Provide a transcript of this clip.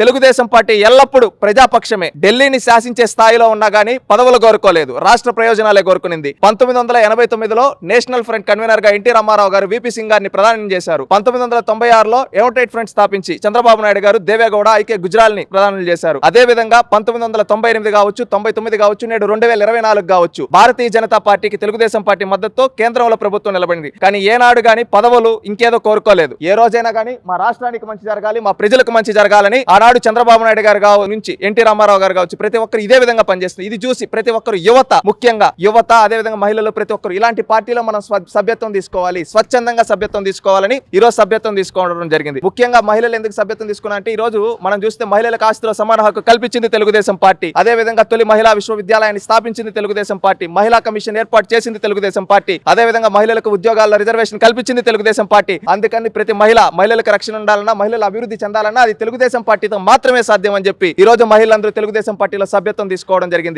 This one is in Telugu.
తెలుగుదేశం పార్టీ ఎల్లప్పుడూ ప్రజాపక్షమే. ఢిల్లీని శాసించే స్థాయిలో ఉన్నా గానీ పదవులు కోరుకోలేదు. రాష్ట్ర ప్రయోజనాలే కోరుకునింది. పంతొమ్మిది వందల ఎనభై తొమ్మిదిలో నేషనల్ ఫ్రంట్ కన్వీనర్గా N T Ramarao garu V P Singh గారిని ప్రధానం చేశారు. పంతొమ్మిది వందల తొంభై ఆరులో ఎవటైట్ ఫ్రంట్ స్థాపించి చంద్రబాబు నాయుడు గారు దేవేగౌడ ఐకే గుజరాల్ని ప్రధానం చేశారు. అదే విధంగా పంతొమ్మిది వందల తొంభై ఎనిమిది కావచ్చు తొంభై తొమ్మిది కావచ్చు నేడు రెండు వేల ఇరవై నాలుగు కావచ్చు భారతీయ జనతా పార్టీకి తెలుగుదేశం పార్టీ మద్దతుతో కేంద్రంలో ప్రభుత్వం నిలబడింది. కానీ ఏనాడు గాని పదవులు ఇంకేదో కోరుకోలేదు. ఏ రోజైనా గానీ మా రాష్ట్రానికి మంచి జరగాలి మా ప్రజలకు మంచి జరగాలని ఆనాడు చంద్రబాబు నాయుడు గారు కావచ్చు నుంచి ఎన్టీ రామారావు గారు కావచ్చు ప్రతి ఒక్కరు ఇదే విధంగా పనిచేస్తుంది. ఇది చూసి ప్రతి ఒక్కరు యువత ముఖ్యంగా యువత అదే విధంగా మహిళలు ప్రతి ఒక్కరు ఇలాంటి పార్టీలో మనం సభ్యత్వం తీసుకోవాలి స్వచ్ఛందంగా సభ్యత్వం తీసుకోవాలని ఈ రోజు సభ్యత్వం తీసుకోవడం జరిగింది. ముఖ్యంగా మహిళలు ఎందుకు సభ్యత్వం తీసుకున్నా అంటే ఈ రోజు మనం చూస్తే మహిళలకు ఆస్తిలో సమాన హక్కు కల్పించింది తెలుగుదేశం పార్టీ. అదే విధంగా తొలి మహిళా విశ్వవిద్యాలయాన్ని స్థాపించింది తెలుగుదేశం పార్టీ. మహిళా కమిషన్ ఏర్పాటు చేసింది తెలుగుదేశం పార్టీ. అదే విధంగా మహిళలకు ఉద్యోగాల్లో రిజర్వేషన్ కల్పించింది తెలుగుదేశం పార్టీ. అందుకని ప్రతి మహిళ మహిళలకు రక్షణ ఉండాలన్నా మహిళలు అభివృద్ధి చెందాలన్నా అది తెలుగుదేశం పార్టీతో మాత్రమే సాధ్యం అని చెప్పి ఈ రోజు మహిళలందరూ తెలుగుదేశం పార్టీలో సభ్యత్వం తీసుకోవడం జరిగింది.